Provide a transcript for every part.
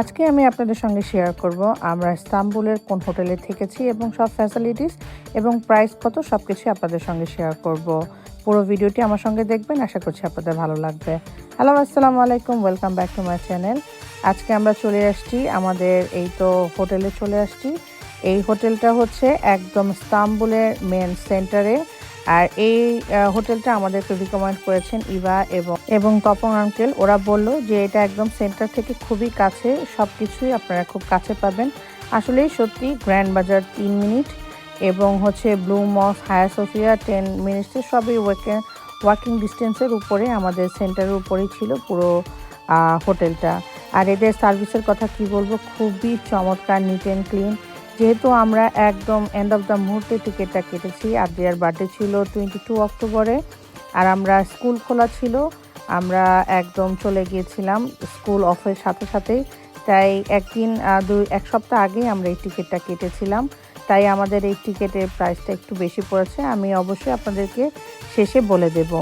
আজকে আমি আপনাদের সঙ্গে শেয়ার করব। আমরা ইস্তাম্বুলের কোন হোটেলে থেকেছি এবং সব ফ্যাসিলিটিস এবং প্রাইস কত সব কিছু আপনাদের সঙ্গে শেয়ার করব। পুরো ভিডিওটি আমার সঙ্গে দেখবেন, আশা করছি আপনাদের ভালো লাগবে। হ্যালো আসসালামু আলাইকুম welcome back to my channel আজকে আমরা চলে আসছি, আমাদের এই তো হোটেলে চলে আসছি। এই হোটেলটা হচ্ছে একদম ইস্তাম্বুলের মেন সেন্টারে আর এই হোটেলটা আমাদেরকে রিকমেন্ড করেছেন ইভা এবং এবং তপন আঙ্কেল ওরা বলল যে এটা একদম সেন্টার থেকে খুবই কাছে সব কিছুই আপনারা খুব কাছে পাবেন। আসলেই সত্যি গ্র্যান্ড বাজার তিন মিনিট এবং হচ্ছে ব্লু মস হায়ার সোফিয়া টেন মিনিটসের সবই ওয়াকে ওয়াকিং ডিস্টেন্সের উপরে আমাদের সেন্টারের উপরেই ছিল পুরো হোটেলটা। আর এদের সার্ভিসের কথা কি বলব? খুবই চমৎকার নিট অ্যান্ড ক্লিন যেহেতু আমরা একদম এন্ড অফ দ্য মুহূর্তে টিকিটটা কেটেছি আদ্রিয়ার বার্থডে ছিল টোয়েন্টি টু অক্টোবরে আর আমরা স্কুল খোলা ছিল, আমরা একদম চলে গিয়েছিলাম স্কুল অফের সাথে সাথেই তাই একদিন দুই, এক সপ্তাহ আগেই আমরা এই টিকিটটা কেটেছিলাম। তাই আমাদের এই টিকিটের প্রাইসটা একটু বেশি পড়েছে, আমি অবশ্যই আপনাদেরকে শেষে বলে দেব।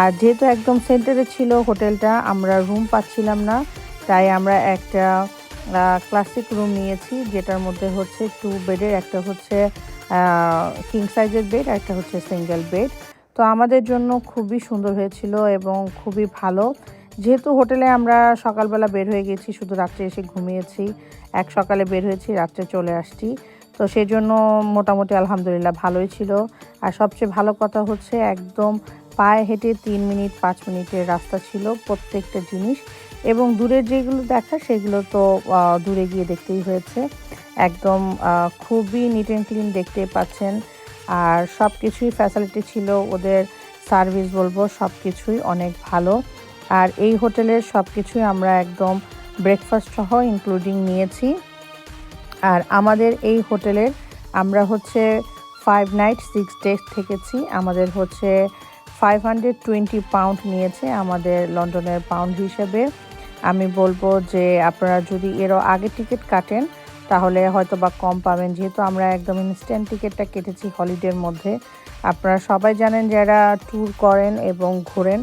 আর যেহেতু একদম সেন্টারে ছিল হোটেলটা আমরা রুম পাচ্ছিলাম না, তাই আমরা একটা ক্লাসিক রুম নিয়েছি, যেটার মধ্যে হচ্ছে টু বেডের একটা হচ্ছে কিং সাইজের বেড একটা হচ্ছে সিঙ্গেল বেড তো আমাদের জন্য খুবই সুন্দর হয়েছিল এবং খুবই ভালো। যেহেতু হোটেলে আমরা সকালবেলা বের হয়ে গেছি, শুধু রাত্রে এসে ঘুমিয়েছি, এক সকালে বের হয়েছি, রাত্রে চলে আসছি। তো সেই জন্য মোটামুটি আলহামদুলিল্লাহ ভালোই ছিল। আর সবচেয়ে ভালো কথা হচ্ছে, একদম পায়ে হেঁটে তিন মিনিট, পাঁচ মিনিটের রাস্তা ছিল প্রত্যেকটা জিনিস। এবং দূরে যেগুলো দেখা, সেগুলো তো দূরে গিয়ে দেখতেই হয়েছে। একদম খুবই নিট অ্যান্ড ক্লিন দেখতে পাচ্ছেন। আর সব কিছুই ফ্যাসিলিটি ছিল ওদের সার্ভিস বলব সব কিছুই অনেক ভালো। আর এই হোটেলের সব কিছুই আমরা একদম ব্রেকফাস্ট সহ ইনক্লুডিং নিয়েছি। আর আমাদের এই হোটেলের আমরা হচ্ছে ফাইভ নাইট সিক্স ডেজ থেকেছি। আমাদের হচ্ছে ফাইভ হান্ড্রেড টোয়েন্টি পাউন্ড নিয়েছে আমাদের লন্ডনের পাউন্ড হিসেবে। আমি বলব যে আপনারা যদি এরও আগে টিকিট কাটেন, তাহলে হয়তো বা কম পাবেন। যেহেতু আমরা একদম ইনস্ট্যান্ট টিকিটটা কেটেছি হলিডের মধ্যে, আপনারা সবাই জানেন যারা ট্যুর করেন এবং ঘোরেন,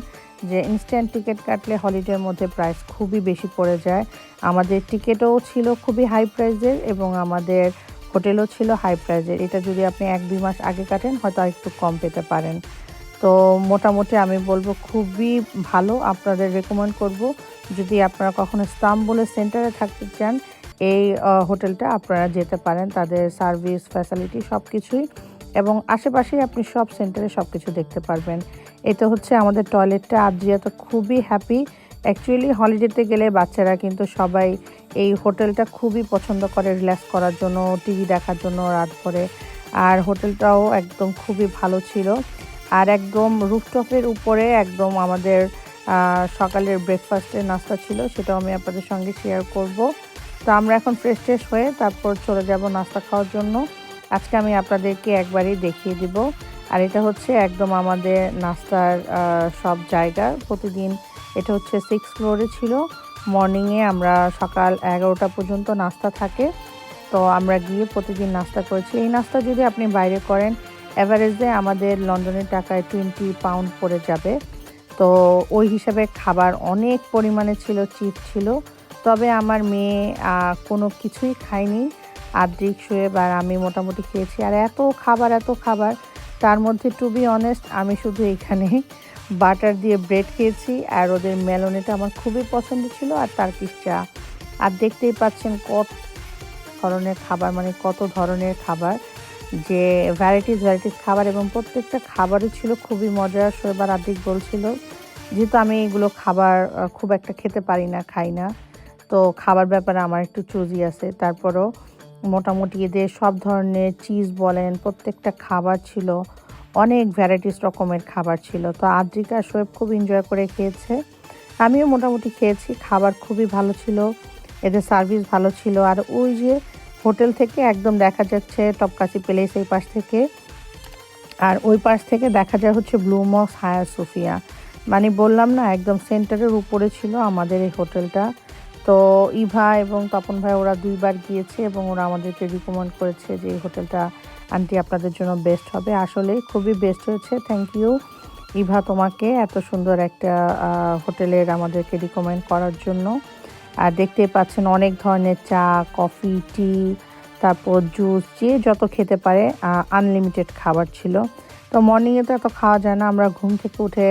যে ইনস্ট্যান্ট টিকিট কাটলে হলিডের মধ্যে প্রাইস খুবই বেশি পড়ে যায়। আমাদের টিকিটও ছিল খুবই হাই প্রাইসের এবং আমাদের হোটেলও ছিল হাই প্রাইসের এটা যদি আপনি এক দুই মাস আগে কাটেন, হয়তো একটু কম পেতে পারেন। তো মোটামুটি আমি বলব খুবই ভালো আপনাদের রেকমেন্ড করব। যদি আপনারা কখনো ইস্তাম্বুলের সেন্টারে থাকতে চান, এই হোটেলটা আপনারা যেতে পারেন। তাদের সার্ভিস ফ্যাসিলিটি সব কিছুই এবং আশেপাশেই আপনি সব সেন্টারে সব কিছু দেখতে পারবেন। এটা হচ্ছে আমাদের টয়লেটটা আদ্রিয়া তো খুবই হ্যাপি অ্যাকচুয়ালি হলিডেতে গেলে বাচ্চারা কিন্তু সবাই এই হোটেলটা খুবই পছন্দ করে রিল্যাক্স করার জন্য টিভি দেখার জন্য রাত ভরে। আর হোটেলটাও একদম খুবই ভালো ছিল। আর একদম রুফটপের উপরে একদম আমাদের সকালের ব্রেকফাস্টের নাস্তা ছিল, সেটাও আমি আপনাদের সঙ্গে শেয়ার করব। তো আমরা এখন ফ্রেশ ট্রেশ হয়ে তারপর চলে যাব নাস্তা খাওয়ার জন্য। আজকে আমি আপনাদেরকে একবারই দেখিয়ে দিব। আর এটা হচ্ছে একদম আমাদের নাস্তার সব জায়গা। প্রতিদিন এটা হচ্ছে সিক্স ফ্লোরে ছিল। মর্নিংয়ে আমরা সকাল এগারোটা পর্যন্ত নাস্তা থাকে। তো আমরা গিয়ে প্রতিদিন নাস্তা করেছি। এই নাস্তা যদি আপনি বাইরে করেন অ্যাভারেজে আমাদের লন্ডনের টাকায় টোয়েন্টি পাউন্ড পড়ে যাবে। তো ওই হিসাবে খাবার অনেক পরিমাণে ছিল চিপ ছিল। তবে আমার মেয়ে কোনো কিছুই খায়নি। আদ্রিক শুয়ে আর আমি মোটামুটি খেয়েছি। আর এত খাবার এত খাবার, তার মধ্যে টু বি অনেস্ট আমি শুধু এখানে বাটার দিয়ে ব্রেড খেয়েছি। আর ওদের মেলনেটা আমার খুবই পছন্দ ছিল আর টার্কিশ চা। আর দেখতেই পাচ্ছেন কত ধরনের খাবার মানে কত ধরনের খাবার। যে ভ্যারাইটিস ভ্যারাইটিস খাবার এবং প্রত্যেকটা খাবারই ছিল খুবই মজার শোয়েবার আদিক বলছিল। যেহেতু আমি এগুলো খাবার খুব একটা খেতে পারি না, খাই না, তো খাবার ব্যাপারে আমার একটু চুজি আছে। তারপরও মোটামুটি এদের সব ধরনের চিজ বলেন, প্রত্যেকটা খাবার ছিল, অনেক ভ্যারাইটিস রকমের খাবার ছিল। তো আদ্রিকা শোয়েব খুব এনজয় করে খেয়েছে। আমিও মোটামুটি খেয়েছি, খাবার খুবই ভালো ছিল, এদের সার্ভিস ভালো ছিল। আর ওই যে হোটেল থেকে একদম দেখা যাচ্ছে টপকাসি প্লেস এই পাশ থেকে। আর ওই পাশ থেকে দেখা যায় হচ্ছে ব্লু মস হায়ার সোফিয়া। মানে বললাম না, একদম সেন্টারের উপরে ছিল আমাদের এই হোটেলটা। তো ইভা এবং তপন ভাই ওরা দুইবার গিয়েছে এবং ওরা আমাদেরকে রিকমেন্ড করেছে যে এই হোটেলটা আন্টি আপনাদের জন্য বেস্ট হবে। আসলে খুবই বেস্ট হয়েছে থ্যাংক ইউ ইভা তোমাকে এত সুন্দর একটা হোটেলের আমাদেরকে রিকমেন্ড করার জন্য। আর দেখতেই পাচ্ছেন অনেক ধরনের চা, কফি, টি, তারপর জুস, যে যত খেতে পারে আনলিমিটেড খাবার ছিল। তো মর্নিংয়ে তো এত খাওয়া যায় না, আমরা ঘুম থেকে উঠে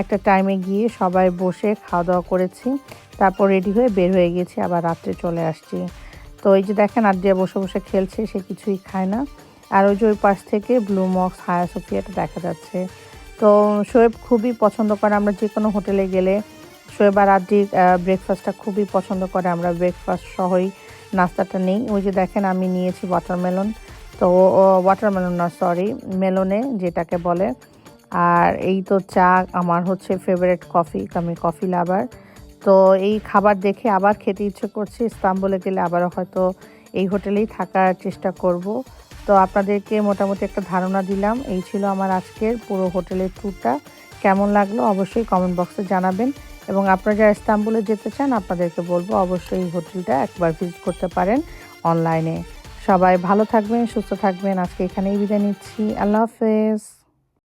একটা টাইমে গিয়ে সবাই বসে খাওয়া দাওয়া করেছি। তারপর রেডি হয়ে বের হয়ে গেছি, আবার রাত্রে চলে আসছি। তো এই যে দেখেন আড্ডিয়া বসে বসে খেলছে, সে কিছুই খায় না। আর ওই যে ওই পাশ থেকে ব্লু মক্স হায়া সোফিয়াটা দেখা যাচ্ছে। তো শোয়েব খুবই পছন্দ করে, আমরা যে কোনো হোটেলে গেলে শোয়েব আর ব্রেকফাস্টটা খুবই পছন্দ করে। আমরা ব্রেকফাস্ট সহই নাস্তাটা নেই। ওই যে দেখেন, আমি নিয়েছি ওয়াটারমেলন তো ওয়াটারমেলন না সরি মেলনে যেটাকে বলে। আর এই তো চা আমার হচ্ছে ফেভারেট কফি আমি কফি লাভার তো এই খাবার দেখে আবার খেতে ইচ্ছে করছে। ইস্তাম্বুলে গেলে আবারও হয়তো এই হোটেলেই থাকার চেষ্টা করব। তো আপনাদেরকে মোটামুটি একটা ধারণা দিলাম। এই ছিল আমার আজকের পুরো হোটেলের ট্যুরটা কেমন লাগল অবশ্যই কমেন্ট বক্সে জানাবেন। এবং আপনারা যারা ইস্তাম্বুলে যেতে চান, আপনাদেরকে বলব অবশ্যই হোটেলটা একবার ভিজিট করতে পারেন অনলাইনে। সবাই ভালো থাকবেন, সুস্থ থাকবেন। আজকে এখানেই বিদায় নিচ্ছি। আল্লাহ হাফেজ।